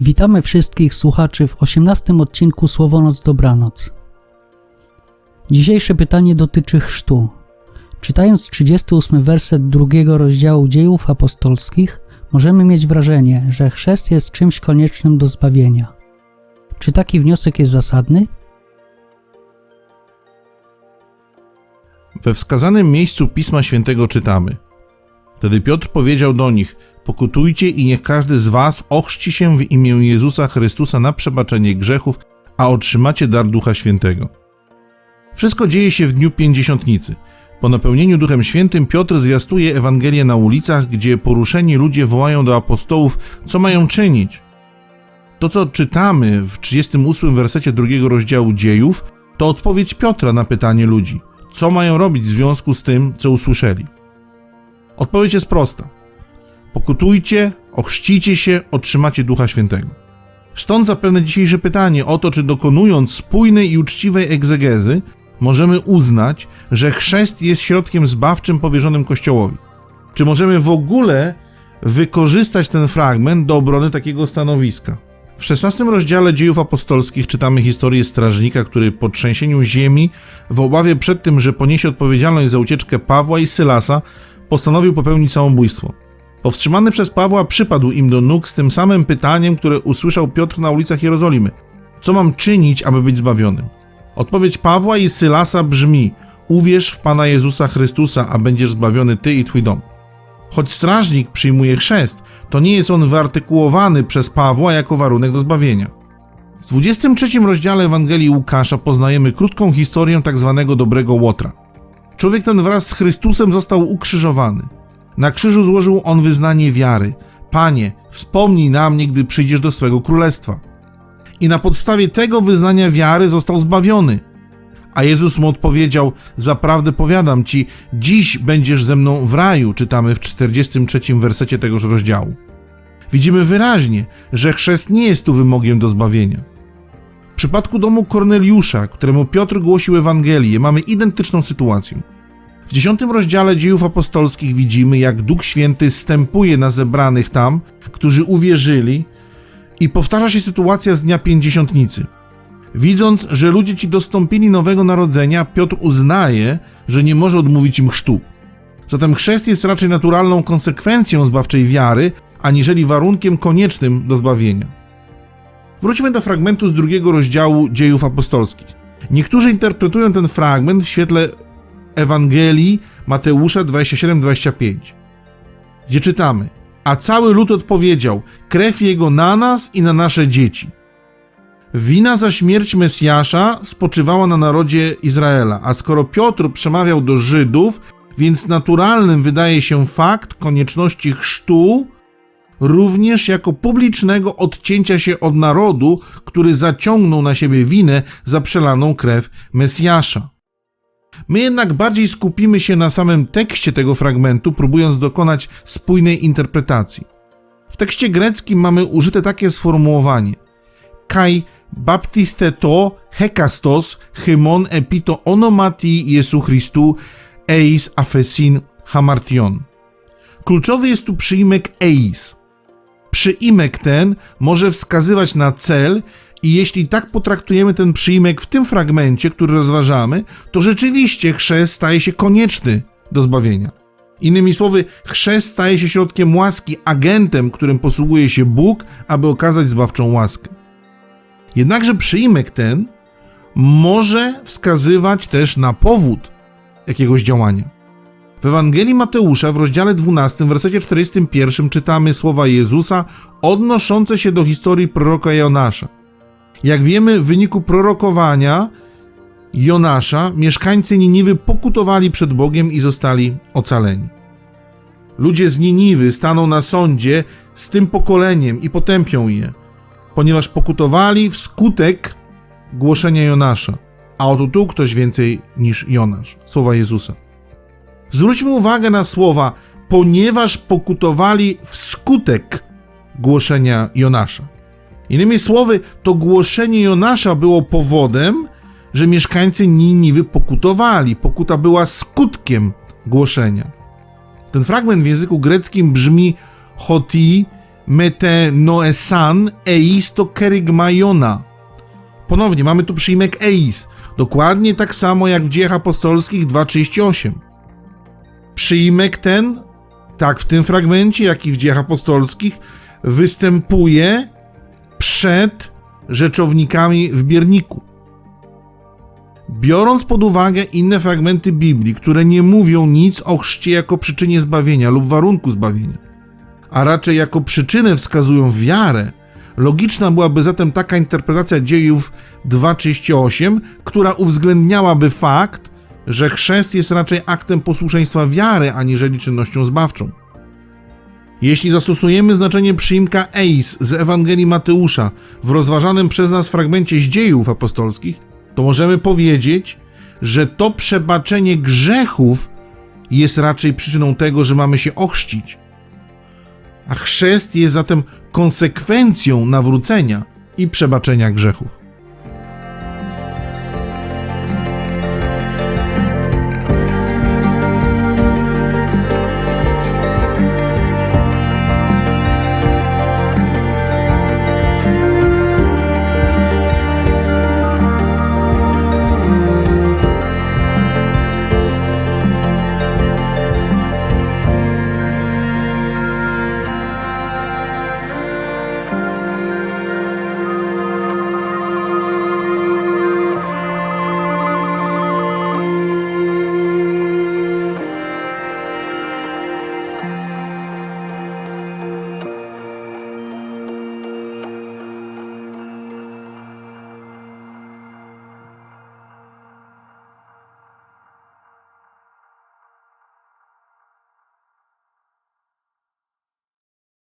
Witamy wszystkich słuchaczy w 18 odcinku Słowonoc Dobranoc. Dzisiejsze pytanie dotyczy chrztu. Czytając 38 werset drugiego rozdziału Dziejów Apostolskich, możemy mieć wrażenie, że chrzest jest czymś koniecznym do zbawienia. Czy taki wniosek jest zasadny? We wskazanym miejscu Pisma Świętego czytamy: Wtedy Piotr powiedział do nich: Pokutujcie i niech każdy z was ochrzci się w imię Jezusa Chrystusa na przebaczenie grzechów, a otrzymacie dar Ducha Świętego. Wszystko dzieje się w dniu pięćdziesiątnicy. Po napełnieniu Duchem Świętym Piotr zwiastuje Ewangelię na ulicach, gdzie poruszeni ludzie wołają do apostołów, co mają czynić. To, co czytamy w 38 wersecie drugiego rozdziału dziejów, to odpowiedź Piotra na pytanie ludzi – co mają robić w związku z tym, co usłyszeli? Odpowiedź jest prosta. Pokutujcie, ochrzcicie się, otrzymacie Ducha Świętego. Stąd zapewne dzisiejsze pytanie o to, czy dokonując spójnej i uczciwej egzegezy, możemy uznać, że chrzest jest środkiem zbawczym powierzonym Kościołowi. Czy możemy w ogóle wykorzystać ten fragment do obrony takiego stanowiska? W XVI rozdziale dziejów apostolskich czytamy historię strażnika, który po trzęsieniu ziemi, w obawie przed tym, że poniesie odpowiedzialność za ucieczkę Pawła i Sylasa, postanowił popełnić samobójstwo. Powstrzymany przez Pawła przypadł im do nóg z tym samym pytaniem, które usłyszał Piotr na ulicach Jerozolimy: Co mam czynić, aby być zbawionym? Odpowiedź Pawła i Sylasa brzmi: Uwierz w Pana Jezusa Chrystusa, a będziesz zbawiony ty i twój dom. Choć strażnik przyjmuje chrzest, to nie jest on wyartykułowany przez Pawła jako warunek do zbawienia. W 23 rozdziale Ewangelii Łukasza poznajemy krótką historię tak zwanego dobrego Łotra. Człowiek ten wraz z Chrystusem został ukrzyżowany. Na krzyżu złożył on wyznanie wiary. Panie, wspomnij na mnie, gdy przyjdziesz do swego królestwa. I na podstawie tego wyznania wiary został zbawiony. A Jezus mu odpowiedział: Zaprawdę powiadam ci, dziś będziesz ze mną w raju, czytamy w 43 wersecie tegoż rozdziału. Widzimy wyraźnie, że chrzest nie jest tu wymogiem do zbawienia. W przypadku domu Korneliusza, któremu Piotr głosił Ewangelię, mamy identyczną sytuację. W dziesiątym rozdziale dziejów apostolskich widzimy, jak Duch Święty stępuje na zebranych tam, którzy uwierzyli, i powtarza się sytuacja z dnia pięćdziesiątnicy. Widząc, że ludzie ci dostąpili nowego narodzenia, Piotr uznaje, że nie może odmówić im chrztu. Zatem chrzest jest raczej naturalną konsekwencją zbawczej wiary, aniżeli warunkiem koniecznym do zbawienia. Wróćmy do fragmentu z drugiego rozdziału dziejów apostolskich. Niektórzy interpretują ten fragment w świetle Ewangelii Mateusza 27-25, gdzie czytamy: A cały lud odpowiedział: Krew jego na nas i na nasze dzieci. Wina za śmierć Mesjasza spoczywała na narodzie Izraela, a skoro Piotr przemawiał do Żydów, więc naturalnym wydaje się fakt konieczności chrztu, również jako publicznego odcięcia się od narodu, który zaciągnął na siebie winę za przelaną krew Mesjasza. My jednak bardziej skupimy się na samym tekście tego fragmentu, próbując dokonać spójnej interpretacji. W tekście greckim mamy użyte takie sformułowanie: Kai baptiste to hekastos hymon epito onomati Jesu Christu eis afesin hamartion. Kluczowy jest tu przyimek eis. Przyimek ten może wskazywać na cel i jeśli tak potraktujemy ten przyimek w tym fragmencie, który rozważamy, to rzeczywiście chrzest staje się konieczny do zbawienia. Innymi słowy, chrzest staje się środkiem łaski, agentem, którym posługuje się Bóg, aby okazać zbawczą łaskę. Jednakże przyimek ten może wskazywać też na powód jakiegoś działania. W Ewangelii Mateusza w rozdziale 12, w wersecie 41 czytamy słowa Jezusa odnoszące się do historii proroka Jonasza. Jak wiemy, w wyniku prorokowania Jonasza mieszkańcy Niniwy pokutowali przed Bogiem i zostali ocaleni. Ludzie z Niniwy staną na sądzie z tym pokoleniem i potępią je ponieważ pokutowali wskutek głoszenia Jonasza. A oto tu ktoś więcej niż Jonasz. Słowa Jezusa. Zwróćmy uwagę na słowa, ponieważ pokutowali wskutek głoszenia Jonasza. Innymi słowy, to głoszenie Jonasza było powodem, że mieszkańcy Niniwy pokutowali. Pokuta była skutkiem głoszenia. Ten fragment w języku greckim brzmi hoti metenoesan eis to kerygmaiona. Ponownie mamy tu przyjmek eis, dokładnie tak samo jak w dziejach apostolskich 2.38. Przyjmek ten, tak w tym fragmencie, jak i w dziejach apostolskich, występuje przed rzeczownikami w bierniku. Biorąc pod uwagę inne fragmenty Biblii, które nie mówią nic o chrzcie jako przyczynie zbawienia lub warunku zbawienia, a raczej jako przyczynę wskazują wiarę, logiczna byłaby zatem taka interpretacja dziejów 2.38, która uwzględniałaby fakt, że chrzest jest raczej aktem posłuszeństwa wiary, aniżeli czynnością zbawczą. Jeśli zastosujemy znaczenie przyimka eis z Ewangelii Mateusza w rozważanym przez nas fragmencie z dziejów apostolskich, to możemy powiedzieć, że to przebaczenie grzechów jest raczej przyczyną tego, że mamy się ochrzcić. A chrzest jest zatem konsekwencją nawrócenia i przebaczenia grzechów.